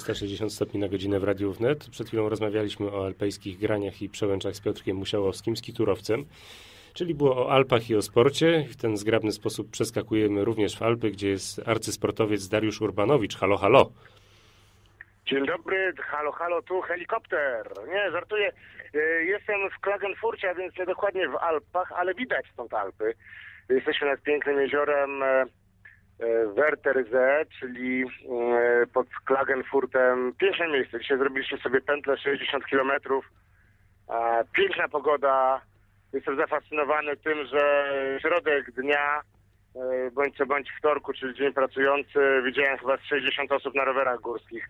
360 stopni na godzinę w Radiu Wnet. Przed chwilą rozmawialiśmy o alpejskich graniach i przełęczach z Piotrkiem Musiałowskim, skiturowcem. Czyli było o Alpach i o sporcie. W ten zgrabny sposób przeskakujemy również w Alpy, gdzie jest arcysportowiec Dariusz Urbanowicz. Halo, halo. Dzień dobry, halo, halo, tu helikopter. Nie, żartuję. E, Jestem w Klagenfurcie, a więc nie dokładnie w Alpach, ale widać stąd Alpy. Jesteśmy nad pięknym jeziorem e, e, Wertersee, czyli e, pod Klagenfurtem. Piękne miejsce. Dzisiaj zrobiliśmy sobie pętlę 60 kilometrów. E, Piękna pogoda. Jestem zafascynowany tym, że środek dnia, e, bądź co bądź wtorku, czyli dzień pracujący, widziałem chyba z 60 osób na rowerach górskich.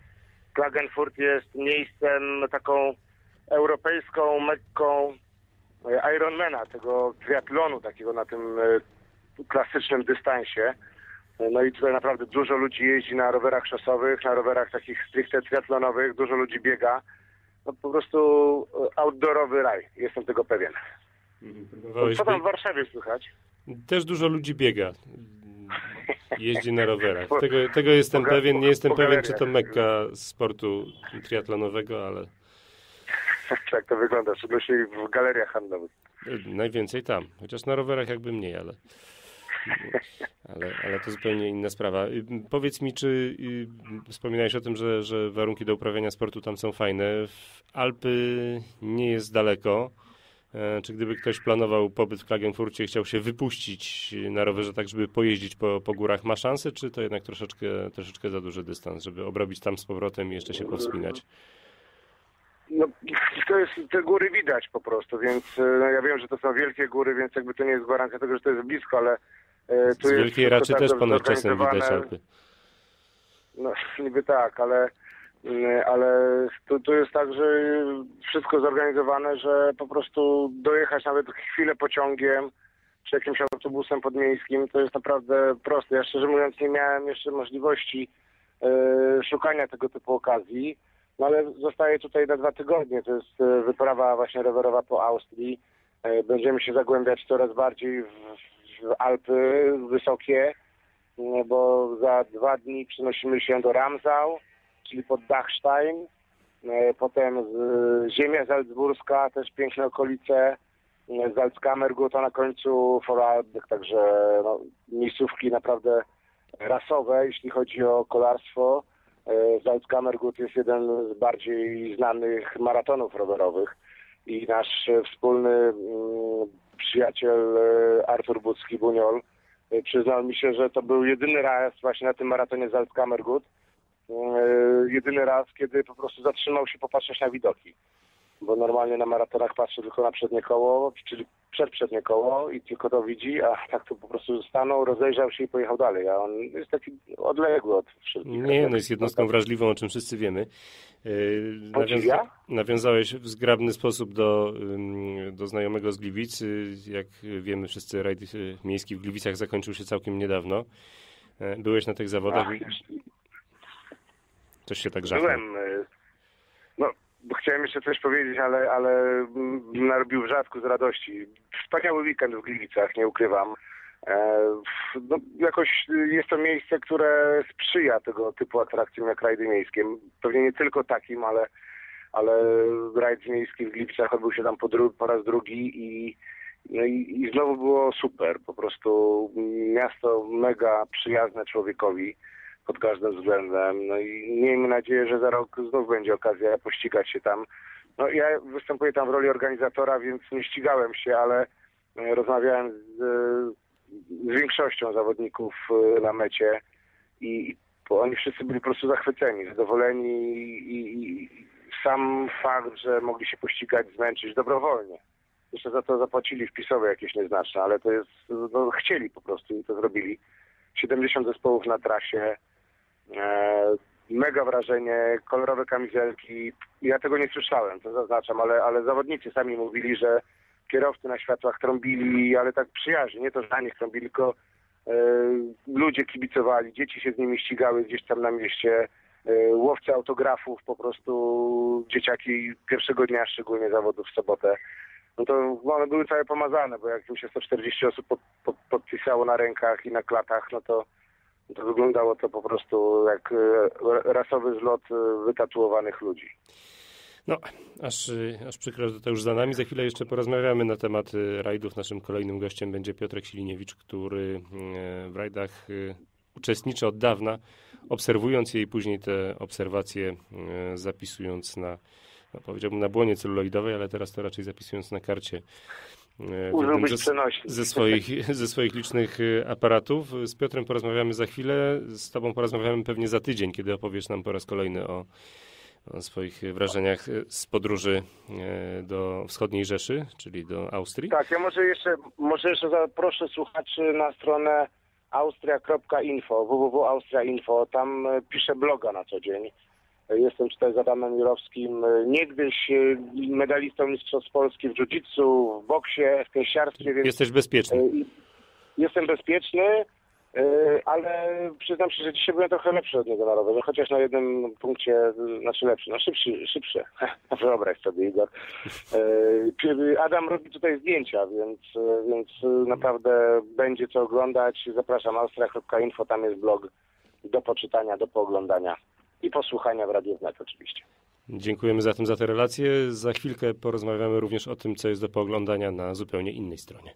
Klagenfurt jest miejscem, taką europejską mekką Ironmana, tego triatlonu takiego na tym klasycznym dystansie. No i tutaj naprawdę dużo ludzi jeździ na rowerach szosowych, na rowerach takich stricte triatlonowych, dużo ludzi biega. No po prostu e, outdoorowy raj, jestem tego pewien. Próbowałeś Co tam w Warszawie słychać? Też dużo ludzi biega. Jeździ na rowerach. Tego, tego jestem Po- pewien. Nie jestem pewien, czy to mekka sportu triatlonowego, ale tak to wygląda, w szczególności w galeriach handlowych. e, najwięcej tam. Chociaż na rowerach jakby mniej, ale, ale, ale to zupełnie inna sprawa. Y, Powiedz mi, czy y, wspominałeś o tym, że, że warunki do uprawiania sportu tam są fajne. W Alpy nie jest daleko. E, Czy gdyby ktoś planował pobyt w Klagenfurcie i chciał się wypuścić na rowerze tak, żeby pojeździć po, po górach, ma szansę, czy to jednak troszeczkę, troszeczkę za duży dystans, żeby obrobić tam z powrotem i jeszcze się powspinać? No, to jest, te góry widać po prostu, więc e, no, ja wiem, że to są wielkie góry, więc jakby to nie jest gwarancja tego, że to jest blisko, ale tu Z Wielkiej Raczy tak też dobrze ponoć czasem widać. Alpy. No niby tak, ale, mm, ale tu, tu jest tak, że wszystko zorganizowane, że po prostu dojechać nawet chwilę pociągiem czy jakimś autobusem podmiejskim to jest naprawdę proste. Ja szczerze mówiąc nie miałem jeszcze możliwości e, szukania tego typu okazji, no ale zostaję tutaj na dwa tygodnie. To jest e, wyprawa właśnie rowerowa po Austrii. E, będziemy się zagłębiać coraz bardziej w Alpy wysokie nie, bo za dwa dni przenosimy się do Ramsau, czyli pod Dachstein, e, potem ziemia salzburska, też piękne okolice, e, Salzkammergut, a na końcu Vorarlberg, także no, miejscówki naprawdę rasowe, jeśli chodzi o kolarstwo. E, Salzkammergut jest jeden z bardziej znanych maratonów rowerowych i nasz wspólny mm, przyjaciel e, Artur Bucki-Buniol E, Przyznał mi się, że to był jedyny raz właśnie na tym maratonie Salzkammergut. E, Jedyny raz, kiedy po prostu zatrzymał się popatrzeć na widoki. Bo normalnie na maratonach patrzy tylko na przednie koło, czyli przedprzednie koło i tylko to widzi, a tak to po prostu stanął, rozejrzał się i pojechał dalej. A on jest taki odległy od wszystkich. Nie, no jest jednostką wrażliwą, o czym wszyscy wiemy. Yy, Podziwia? nawiązałeś w zgrabny sposób do, do znajomego z Gliwic. Yy, Jak wiemy wszyscy, rajd yy, miejski w Gliwicach zakończył się całkiem niedawno. Yy, Byłeś na tych zawodach? Ach, Coś się tak żachnął. Byłem. y, No, chciałem jeszcze coś powiedzieć, ale, ale narobił wrzadku z radości. Wspaniały weekend w Gliwicach, nie ukrywam. E, No, jakoś jest to miejsce, które sprzyja tego typu atrakcjom jak rajdy miejskie. Pewnie nie tylko takim, ale, ale rajd miejski w Gliwicach odbył się tam po, dru- po raz drugi i, no i, i znowu było super. Po prostu miasto mega przyjazne człowiekowi pod każdym względem. No i miejmy nadzieję, że za rok znów będzie okazja pościgać się tam. No ja występuję tam w roli organizatora, więc nie ścigałem się, ale e, rozmawiałem z, z większością zawodników e, na mecie i, oni wszyscy byli po prostu zachwyceni, zadowoleni i, i sam fakt, że mogli się pościgać, zmęczyć dobrowolnie. Jeszcze za to zapłacili wpisowe jakieś nieznaczne, ale to jest, no, chcieli po prostu i to zrobili. 70 zespołów na trasie, E, mega wrażenie, kolorowe kamizelki. Ja tego nie słyszałem, to zaznaczam, ale, ale zawodnicy sami mówili, że kierowcy na światłach trąbili, ale tak przyjaźnie, nie to, że na nich trąbili, tylko e, ludzie kibicowali, dzieci się z nimi ścigały gdzieś tam na mieście, e, łowcy autografów, po prostu dzieciaki pierwszego dnia, szczególnie zawodów w sobotę. No to one były całe pomazane, bo jak już się 140 osób pod, pod, podpisało na rękach i na klatach, no to to wyglądało to po prostu jak e, rasowy zlot e, wytatuowanych ludzi. No, aż, y, aż przykro, że to już za nami. Za chwilę jeszcze porozmawiamy na temat y, rajdów. Naszym kolejnym gościem będzie Piotrek Siliniewicz, który y, w rajdach uczestniczy od dawna, obserwując je i później te obserwacje zapisując na, no powiedziałbym na błonie celuloidowej, ale teraz to raczej zapisując na karcie. Ze, ze, swoich, ze swoich licznych aparatów. Z Piotrem porozmawiamy za chwilę, z Tobą porozmawiamy pewnie za tydzień, kiedy opowiesz nam po raz kolejny o o swoich wrażeniach z podróży e, do wschodniej Rzeszy, czyli do Austrii. Tak, ja może jeszcze, może jeszcze zaproszę słuchaczy na stronę austria.info, www.austria.info. Tam e, piszę bloga na co dzień. Jestem tutaj z Adamem Jurowskim, e, niegdyś medalistą Mistrzostw Polski w jiu-jitsu, w boksie, w pięściarstwie. Więc Jesteś bezpieczny. Jestem bezpieczny. E, ale przyznam się, że dzisiaj byłem trochę lepszy od niego na rowerze, chociaż na jednym punkcie, znaczy lepszy, no szybszy, szybszy. Wyobraź sobie, Igor. E, Adam robi tutaj zdjęcia, więc, więc naprawdę będzie co oglądać. Zapraszam austria.info, tam jest blog do poczytania, do pooglądania i posłuchania w Radiu Wnet oczywiście. Dziękujemy za tym, za te relacje. Za chwilkę porozmawiamy również o tym, co jest do pooglądania na zupełnie innej stronie.